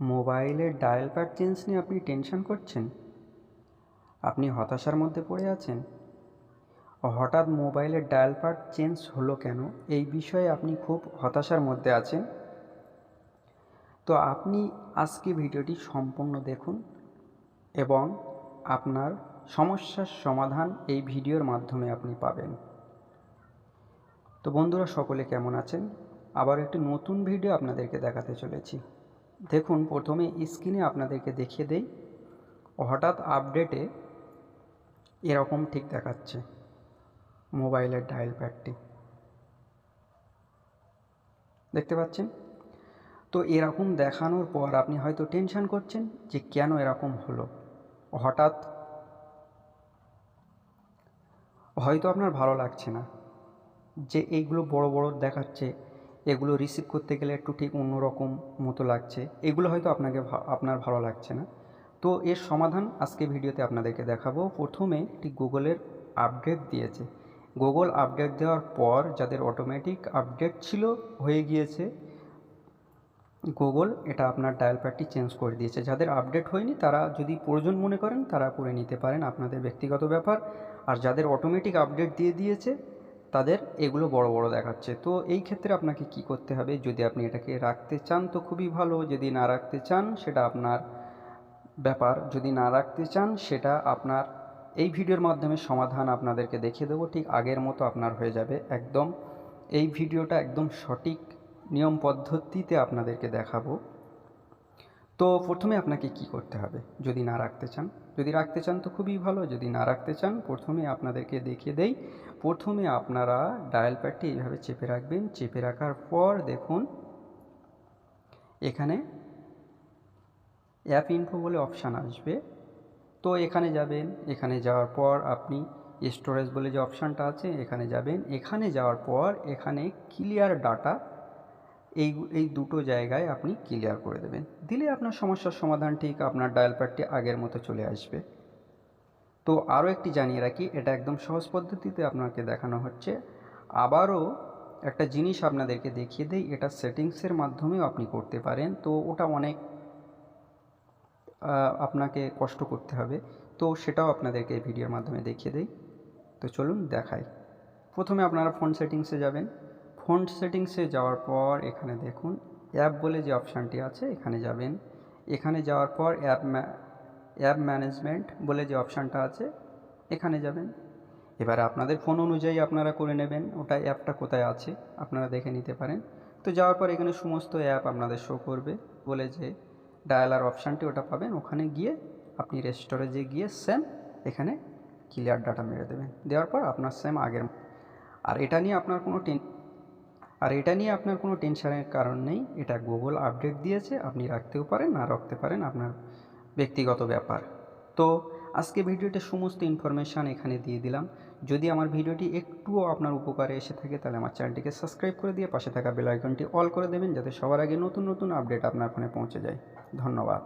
মোবাইলের dial pad change নিয়ে আপনি টেনশন করছেন? আপনি হতাশার মধ্যে পড়ে আছেন? হঠাৎ মোবাইলের ডায়াল প্যাড চেঞ্জ হলো কেন? এই বিষয়ে আপনি খুব হতাশার মধ্যে আছেন? তো আপনি আজকে ভিডিওটি সম্পূর্ণ দেখুন এবং আপনার সমস্যার সমাধান এই ভিডিওর মাধ্যমে আপনি পাবেন। তো বন্ধুরা, সকলে কেমন আছেন? আবার একটি নতুন ভিডিও আপনাদেরকে দেখাতে চলেছি। দেখুন, প্রথমে স্ক্রিনে আপনাদেরকে দেখিয়ে দেই। হঠাৎ আপডেটে এরকম ঠিক দেখাচ্ছে মোবাইলের ডায়াল প্যাডটি দেখতে পাচ্ছেন? তো এরকম দেখানোর পর আপনি হয়তো টেনশন করছেন যে কেন এরকম হলো। হঠাৎ হয়তো আপনার ভালো লাগছে না যে এইগুলো বড় বড় দেখাচ্ছে। এগুলো রিসিভ করতে গেলে একটু ঠিক অন্যরকম মতো লাগছে। এগুলো হয়তো আপনাকে আপনার ভালো লাগছে না। তো এর সমাধান আজকে ভিডিওতে আপনাদেরকে দেখাবো। প্রথমে একটি গুগলের আপডেট দিয়েছে। গুগল আপডেট দেওয়ার পর যাদের অটোমেটিক আপডেট ছিল হয়ে গিয়েছে, গুগল এটা আপনার ডায়াল প্যাডটি চেঞ্জ করে দিয়েছে। যাদের আপডেট হয়নি, তারা যদি প্রয়োজন মনে করেন, তারা করে নিতে পারেন। আপনাদের ব্যক্তিগত ব্যাপার। আর যাদের অটোমেটিক আপডেট দিয়ে দিয়েছে তাদের এগুলো বড় বড় দেখাচ্ছে। তো এই ক্ষেত্রে আপনাকে কি করতে হবে? যদি আপনি এটাকে রাখতে চান তো খুবই ভালো, যদি না রাখতে চান সেটা আপনার ব্যাপার, যদি না রাখতে চান সেটা আপনার এই ভিডিওর মাধ্যমে সমাধান আপনাদেরকে দেখিয়ে দেবো, ঠিক আগের মতো আপনার হয়ে যাবে একদম। এই ভিডিওটা একদম সঠিক নিয়ম পদ্ধতিতে আপনাদেরকে দেখাবো। তো প্রথমে আপনাকে কি করতে হবে? যদি না রাখতে চান, যদি রাখতে চান তো খুবই ভালো, যদি না রাখতে চান প্রথমে আপনাদেরকে দেখিয়ে দেই। প্রথমে আপনারা ডায়াল প্যাডটি এইভাবে চেপে রাখবেন। চেপে রাখার পর দেখুন, এখানে অ্যাপ ইনফো বলে অপশান আসবে। তো এখানে যাবেন, এখানে যাওয়ার পর আপনি স্টোরেজ বলে যে অপশানটা আছে, এখানে যাবেন। এখানে যাওয়ার পর এখানে ক্লিয়ার ডাটা এই এই দুটো জায়গায় আপনি ক্লিয়ার করে দেবেন। দিলে আপনার সমস্যার সমাধান ঠিক আপনার ডায়াল প্যাডটি আগের মতো চলে আসবে। তো আরও একটি জানিয়ে রাখি, এটা একদম সহজ পদ্ধতিতে আপনাকে দেখানো হচ্ছে। আবারও একটা জিনিস আপনাদেরকে দেখিয়ে দেই, এটা সেটিংসের মাধ্যমেও আপনি করতে পারেন। তো ওটা অনেক আপনাকে কষ্ট করতে হবে। তো সেটাও আপনাদেরকে এই ভিডিওর মাধ্যমে দেখিয়ে দেই। তো চলুন দেখাই। প্রথমে আপনারা ফোন সেটিংসে যাবেন। ফোন সেটিংসে যাওয়ার পর এখানে দেখুন অ্যাপ বলে যে অপশানটি আছে, এখানে যাবেন। এখানে যাওয়ার পর অ্যাপ অ্যাপ ম্যানেজমেন্ট বলে যে অপশানটা আছে, এখানে যাবেন। এবার আপনাদের ফোন অনুযায়ী আপনারা করে নেবেন, ওটা অ্যাপটা কোথায় আছে, আপনারা দেখে নিতে পারেন। তো যাওয়ার পর এখানে সমস্ত অ্যাপ আপনাদের শো করবে, বলে যে ডায়ালার অপশানটি ওটা পাবেন। ওখানে গিয়ে আপনি রেস্টোরেজে গিয়ে সেম এখানে ক্লিয়ার ডাটা মেরে দেবেন। দেওয়ার পর আপনার সেম আগের আর এটা নিয়ে আপনার কোনো টেন আর এটা নিয়ে আপনার কোনো টেনশনের কারণ নেই। এটা গুগল আপডেট দিয়েছে, আপনি রাখতেও পারেন, না রাখতে পারেন, আপনার ব্যক্তিগত ব্যাপার। তো আজকে ভিডিওতে সমস্ত ইনফরমেশান এখানে দিয়ে দিলাম। যদি আমার ভিডিওটি একটুও আপনার উপকারে এসে থাকে, তাহলে আমার চ্যানেলটিকে সাবস্ক্রাইব করে দিয়ে পাশে থাকা বেল আইকনটি অল করে দেবেন, যাতে সবার আগে নতুন নতুন আপডেট আপনার ফোনে পৌঁছে যায়। ধন্যবাদ।